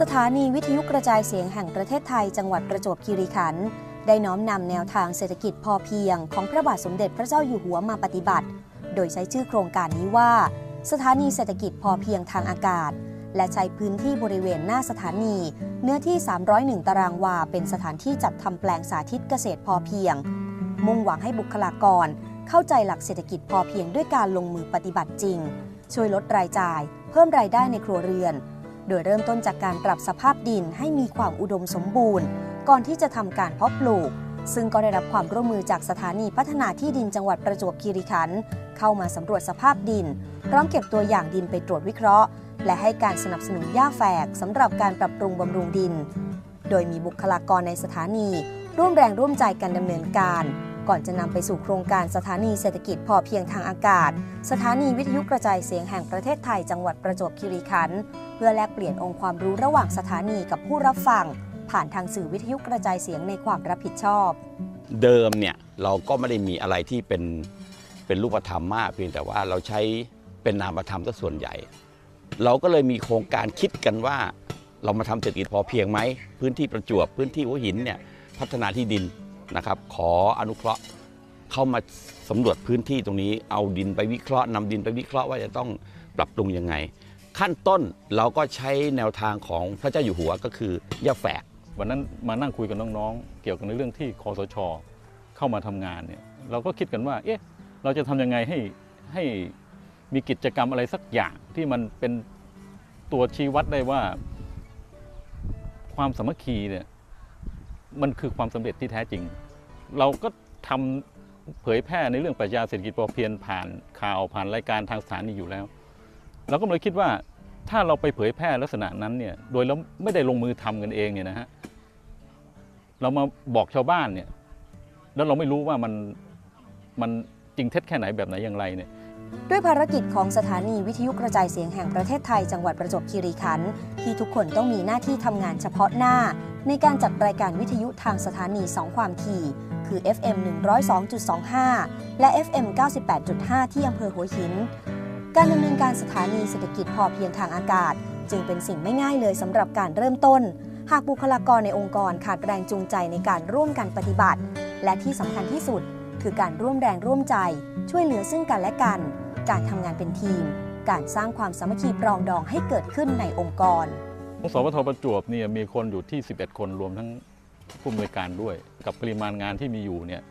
สถานีวิทยุกระจายเสียงแห่งประเทศไทยจังหวัดประจวบคีรีขันธ์ได้น้อมนำแนวทางเศรษฐกิจพอเพียงของพระบาทสมเด็จพระเจ้าอยู่หัวมาปฏิบัติ โดยใช้ชื่อโครงการนี้ว่า สถานีเศรษฐกิจพอเพียงทางอากาศ และใช้พื้นที่บริเวณหน้าสถานี เนื้อที่ 301 ตารางวา เป็นสถานที่จัดทำแปลงสาธิตเกษตรพอเพียง มุ่งหวังให้บุคลากร เข้าใจหลักเศรษฐกิจพอเพียงด้วยการลงมือปฏิบัติจริง ช่วยลดรายจ่าย เพิ่มรายได้ในครัวเรือน โดยเริ่มต้นจากการปรับสภาพดินให้มีความอุดมสมบูรณ์ ก่อนที่จะทำการเพาะปลูก ซึ่งก็ได้รับความร่วมมือจากสถานีพัฒนาที่ดินจังหวัดประจวบคีรีขันธ์เข้ามาสำรวจสภาพดิน พร้อมเก็บตัวอย่างดินไปตรวจวิเคราะห์ และให้การสนับสนุนหญ้าแฝกสำหรับการปรับปรุงบำรุงดิน โดยมีบุคลากรในสถานี ร่วมแรงร่วมใจกันดำเนินการ ก่อนจะนำไปสู่โครงการสถานีเศรษฐกิจพอเพียงทางอากาศ สถานีวิทยุกระจายเสียงแห่งประเทศไทยจังหวัดประจวบคีรีขันธ์เพื่อแลกเปลี่ยนองค์ความรู้ระหว่างสถานีกับผู้รับฟัง ผ่านทางสื่อวิทยุกระจายเสียงในความรับผิดชอบ เดิมเนี่ยเราก็ไม่ได้มีอะไรที่เป็นเป็นรูปธรรมมาก เพียงแต่ว่าเราใช้เป็นนามธรรมซะส่วนใหญ่ เราก็เลยมีโครงการคิดกันว่า เรามาทำเศรษฐกิจพอเพียงไหมพื้นที่ประจวบพื้นที่หัวหินเนี่ยพัฒนาที่ดิน นะครับ ขออนุเคราะห์เข้ามาสำรวจพื้นที่ตรงนี้ เอาดินไปวิเคราะห์นำดินไปวิเคราะห์ว่าจะต้องปรับปรุงยังไง ขั้นต้นเราก็ใช้แนวทางของพระเจ้าอยู่หัวก็คือย่าแฝกวันนั้นมานั่งคุยกับน้องๆ เกี่ยวกับในเรื่องที่คอสช เข้ามาทำงานเนี่ยเราก็คิดกันว่า เอ๊ะ เราจะทำยังไงให้ให้มีกิจกรรมอะไรสักอย่างที่มันเป็นตัวชี้วัดได้ว่า ความสามัคคีเนี่ยมันคือความสำเร็จที่แท้จริง เราก็ทำเผยแพร่ในเรื่องปรัชญาเศรษฐกิจพอเพียงผ่านข่าวผ่านรายการทางสถานีอยู่แล้ว เราก็เลยคิดว่าถ้าเราไปเผยแพร่ลักษณะนั้นเนี่ยโดยเราไม่ได้ลงมือทำกันเองเนี่ยนะฮะเรามาบอกชาวบ้านเนี่ยแล้วเราไม่รู้ว่ามันมันจริงเท็จแค่ไหนแบบไหนอย่างไรเนี่ยด้วยภารกิจของสถานีวิทยุกระจายเสียงแห่งประเทศไทยจังหวัดประจวบคีรีขันธ์ที่ทุกคนต้องมีหน้าที่ทำงานเฉพาะหน้า ในการจัดรายการวิทยุทางสถานี2ความถี่ คือ FM 102.25 และ FM 98.5 ที่อำเภอหัวหิน การดำเนินการสถานีเศรษฐกิจพอเพียงทางอากาศ จึงเป็นสิ่งไม่ง่ายเลยสำหรับการเริ่มต้น หากบุคลากรในองค์กรขาดแรงจูงใจในการร่วมกันปฏิบัติ และที่สำคัญที่สุด คือการร่วมแรงร่วมใจ ช่วยเหลือซึ่งกันและกัน การทำงานเป็นทีม การสร้างความสามัคคีปรองดองให้เกิดขึ้นในองค์กรของสวทประจวบเนี่ยมีคนอยู่ที่ 11 คนรวมทั้ง ผู้อำนวยการด้วย กับปริมาณงานที่มีอยู่เนี่ย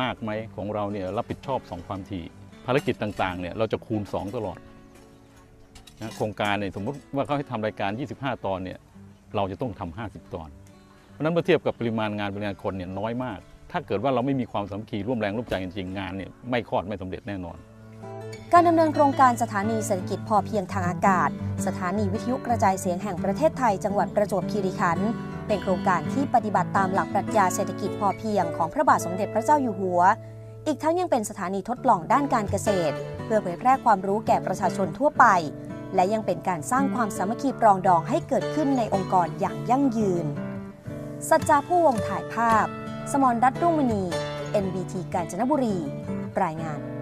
มากไหมของเราเนี่ยรับผิดชอบ 2 ความถี่ ภารกิจต่างๆเนี่ยเราจะคูณ 2 ตลอดนะโครงการเนี่ยสมมติว่าเขาให้ทำรายการ 25 ตอนเนี่ยเราจะต้องทำ50 ตอน เพราะนั้นเมื่อเทียบกับปริมาณงานปริมาณคนเนี่ยน้อยมาก ถ้าเกิดว่าเราไม่มีความสามัคคีร่วมแรงร่วมใจจริงๆงานเนี่ยไม่คลอดไม่สำเร็จแน่นอน การดำเนินโครงการสถานีเศรษฐกิจพอเพียงทางอากาศ สถานีวิทยุกระจายเสียงแห่งประเทศไทย จังหวัดประจวบคีรีขันธ์ เป็นโครงการที่ปฏิบัติตามหลักปรัชญาเศรษฐกิจพอเพียงของพระบาทสมเด็จพระเจ้าอยู่หัว อีกทั้งยังเป็นสถานีทดลองด้านการเกษตร เพื่อเผยแพร่ความรู้แก่ประชาชนทั่วไป และยังเป็นการสร้างความสามัคคีปรองดองให้เกิดขึ้นในองค์กรอย่างยั่งยืน สัจจาผู้วงถ่ายภาพ สมรรัตน์รุ่งมณี NBT กาญจนบุรี รายงาน